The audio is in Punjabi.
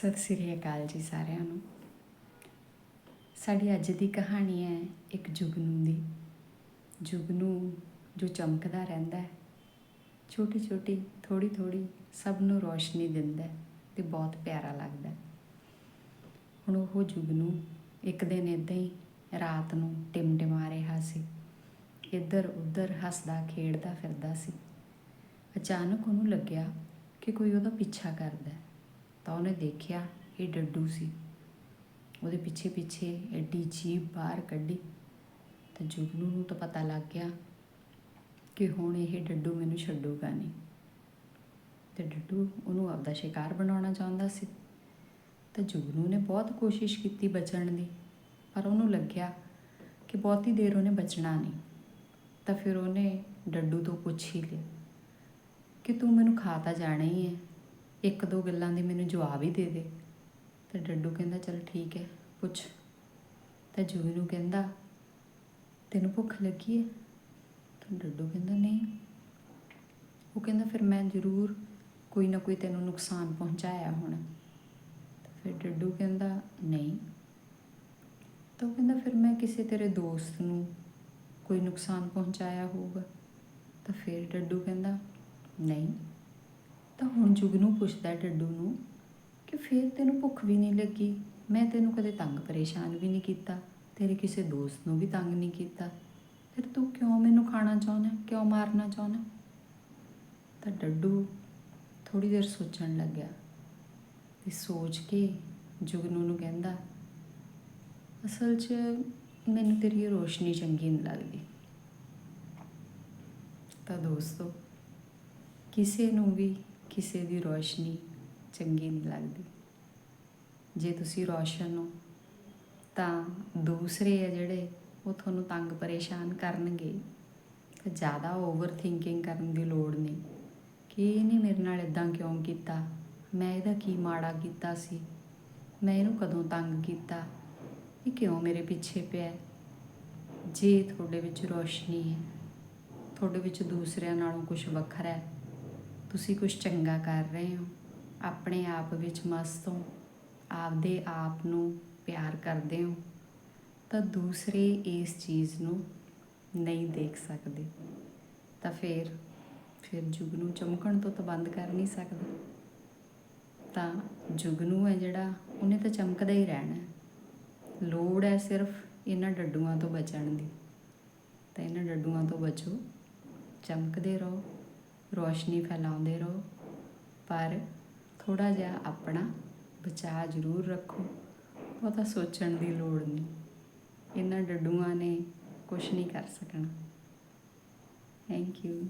ਸਤਿ ਸ੍ਰੀ ਅਕਾਲ ਜੀ ਸਾਰਿਆਂ ਨੂੰ। ਸਾਡੀ ਅੱਜ ਦੀ ਕਹਾਣੀ ਹੈ ਇੱਕ ਜੁਗਨੂ ਦੀ। ਜੁਗਨੂ ਜੋ ਚਮਕਦਾ ਰਹਿੰਦਾ ਹੈ ਛੋਟੀ ਛੋਟੀ ਥੋੜੀ ਥੋੜੀ ਸਭ ਨੂੰ ਰੋਸ਼ਨੀ ਦਿੰਦਾ ਹੈ ਤੇ ਬਹੁਤ ਪਿਆਰਾ ਲੱਗਦਾ ਹੈ। ਹੁਣ ਉਹ ਜੁਗਨੂ ਇੱਕ ਦਿਨ ਇਦਾਂ ਹੀ ਰਾਤ ਨੂੰ ਟਿਮਟਿਮਾ ਰਿਹਾ ਸੀ। ਇੱਧਰ ਉੱਧਰ ਹੱਸਦਾ, ਖੇਡਦਾ ਫਿਰਦਾ ਸੀ। ਅਚਾਨਕ ਉਹਨੂੰ ਲੱਗਿਆ ਕਿ ਕੋਈ ਉਹਦਾ ਪਿੱਛਾ ਕਰਦਾ ਹੈ। ਤਾਂ ਉਹਨੇ ਦੇਖਿਆ ਇਹ ਡੱਡੂ ਸੀ। ਉਹਦੇ ਪਿੱਛੇ ਪਿੱਛੇ ਐਡੀ ਜੀਭ ਬਾਹਰ ਕੱਢੀ ਤਾਂ ਜੁਗਨੂ ਨੂੰ ਤਾਂ ਪਤਾ ਲੱਗ ਗਿਆ ਕਿ ਹੁਣ ਇਹ ਡੱਡੂ ਮੈਨੂੰ ਛੱਡੂਗਾ ਨਹੀਂ। ਤੇ ਡੱਡੂ ਉਹਨੂੰ ਆਪਦਾ ਸ਼ਿਕਾਰ ਬਣਾਉਣਾ ਚਾਹੁੰਦਾ ਸੀ। ਤਾਂ ਜੁਗਨੂ ਨੇ ਬਹੁਤ ਕੋਸ਼ਿਸ਼ ਕੀਤੀ ਬਚਣ ਦੀ, ਪਰ ਉਹਨੂੰ ਲੱਗਿਆ ਕਿ ਬਹੁਤੀ ਦੇਰ ਉਹਨੇ ਬਚਣਾ ਨਹੀਂ। ਤਾਂ ਫਿਰ ਉਹਨੇ ਡੱਡੂ ਤੋਂ ਪੁੱਛ ਹੀ ਲਿਆ ਕਿ ਤੂੰ ਮੈਨੂੰ ਖਾ ਤਾਂ ਜਾਣਾ ਹੀ ਹੈ। ਇੱਕ ਦੋ ਗੱਲਾਂ ਦੇ ਮੈਨੂੰ ਜਵਾਬ ਹੀ ਦੇ ਦੇ। ਤੇ ਡੱਡੂ ਕਹਿੰਦਾ, ਚਲ ਠੀਕ ਹੈ, ਪੁੱਛ। ਤਾਂ ਜੁਗਨੂ ਕਹਿੰਦਾ, ਤੈਨੂੰ ਭੁੱਖ ਲੱਗੀ ਹੈ? ਤਾਂ ਡੱਡੂ ਕਹਿੰਦਾ, ਨਹੀਂ। ਉਹ ਕਹਿੰਦਾ, ਫਿਰ ਮੈਂ ਜ਼ਰੂਰ ਕੋਈ ਨਾ ਕੋਈ ਤੈਨੂੰ ਨੁਕਸਾਨ ਪਹੁੰਚਾਇਆ ਹੋਣਾ। ਤਾਂ ਫਿਰ ਡੱਡੂ ਕਹਿੰਦਾ, ਨਹੀਂ। ਤਾਂ ਉਹ ਕਹਿੰਦਾ, ਫਿਰ ਮੈਂ ਕਿਸੇ ਤੇਰੇ ਦੋਸਤ ਨੂੰ ਕੋਈ ਨੁਕਸਾਨ ਪਹੁੰਚਾਇਆ ਹੋਊਗਾ। ਤਾਂ ਫਿਰ ਡੱਡੂ ਕਹਿੰਦਾ, ਨਹੀਂ। ਤਾਂ ਹੁਣ ਜੁਗਨੂ ਪੁੱਛਦਾ ਡੱਡੂ ਨੂੰ ਕਿ ਫਿਰ ਤੈਨੂੰ ਭੁੱਖ ਵੀ ਨਹੀਂ ਲੱਗੀ। ਮੈਂ ਤੈਨੂੰ ਕਦੇ ਤੰਗ ਪਰੇਸ਼ਾਨ ਵੀ ਨਹੀਂ ਕੀਤਾ। ਤੇਰੇ ਕਿਸੇ ਦੋਸਤ ਨੂੰ ਵੀ ਤੰਗ ਨਹੀਂ ਕੀਤਾ। ਫਿਰ ਤੂੰ ਕਿਉਂ ਮੈਨੂੰ ਖਾਣਾ ਚਾਹੁੰਦਾ, ਕਿਉਂ ਮਾਰਨਾ ਚਾਹੁੰਦਾ? ਤਾਂ ਡੱਡੂ ਥੋੜੀ ਦੇਰ ਸੋਚਣ ਲੱਗਿਆ ਤੇ ਸੋਚ ਕੇ ਜੁਗਨੂ ਨੂੰ ਕਹਿੰਦਾ, ਅਸਲ 'ਚ ਮੈਨੂੰ ਤੇਰੀ ਰੋਸ਼ਨੀ ਚੰਗੀ ਨਹੀਂ ਲੱਗਦੀ। ਤਾਂ ਦੋਸਤੋ, ਕਿਸੇ ਨੂੰ ਵੀ ਕਿਸੇ ਦੀ ਰੋਸ਼ਨੀ ਚੰਗੀ ਨਹੀਂ ਲੱਗਦੀ। ਜੇ ਤੁਸੀਂ ਰੋਸ਼ਨ ਹੋ, ਤਾਂ ਦੂਸਰੇ ਆ ਜਿਹੜੇ ਉਹ ਤੁਹਾਨੂੰ ਤੰਗ ਪਰੇਸ਼ਾਨ ਕਰਨਗੇ। ਤਾਂ ਜ਼ਿਆਦਾ ਓਵਰ ਥਿੰਕਿੰਗ ਕਰਨ ਦੀ ਲੋੜ ਨਹੀਂ। ਕਿ ਇਹਨੇ ਮੇਰੇ ਨਾਲ ਇਦਾਂ ਕਿਉਂ ਕੀਤਾ? ਮੈਂ ਇਹਦਾ ਕੀ ਮਾੜਾ ਕੀਤਾ ਸੀ? ਮੈਂ ਇਹਨੂੰ ਕਦੋਂ ਤੰਗ ਕੀਤਾ? ਇਹ ਕਿਉਂ ਮੇਰੇ ਪਿੱਛੇ ਪਿਆ? ਜੇ ਤੁਹਾਡੇ ਵਿੱਚ ਰੋਸ਼ਨੀ ਹੈ, ਤੁਹਾਡੇ ਵਿੱਚ ਦੂਸਰਿਆਂ ਨਾਲੋਂ ਕੁਝ ਵੱਖਰਾ ਹੈ ਤੁਸੀਂ ਕੁਝ ਚੰਗਾ ਕਰ ਰਹੇ ਹੋ, ਆਪਣੇ ਆਪ ਵਿੱਚ ਮਸਤ ਹੋ, ਆਪਦੇ ਆਪ ਨੂੰ ਪਿਆਰ ਕਰਦੇ ਹੋ, ਤਾਂ ਦੂਸਰੇ ਇਸ ਚੀਜ਼ ਨੂੰ ਨਹੀਂ ਦੇਖ ਸਕਦੇ। ਤਾਂ ਫਿਰ ਫਿਰ ਜੁਗ ਨੂੰ ਚਮਕਣ ਤੋਂ ਤਾਂ ਬੰਦ ਕਰ ਨਹੀਂ ਸਕਦਾ। ਤਾਂ ਜੁਗ ਨੂੰ ਹੈ ਜਿਹੜਾ, ਉਹਨੇ ਤਾਂ ਚਮਕਦਾ ਹੀ ਰਹਿਣਾ ਲੋੜ ਹੈ ਸਿਰਫ ਇਹਨਾਂ ਡੱਡੂਆਂ ਤੋਂ ਬਚਣ ਦੀ। ਤਾਂ ਇਹਨਾਂ ਡੱਡੂਆਂ ਤੋਂ ਬਚੋ, ਚਮਕਦੇ ਰਹੋ। ਰੋਸ਼ਨੀ ਫੈਲਾਉਂਦੇ ਰਹੋ, ਪਰ ਥੋੜਾ ਜਿਹਾ ਆਪਣਾ ਬਚਾਅ ਜ਼ਰੂਰ ਰੱਖੋ। ਬਹੁਤਾ ਸੋਚਣ ਦੀ ਲੋੜ ਨਹੀਂ। ਇਹਨਾਂ ਡੱਡੂਆਂ ਨੇ ਕੁਝ ਨਹੀਂ ਕਰ ਸਕਣਾ। Thank you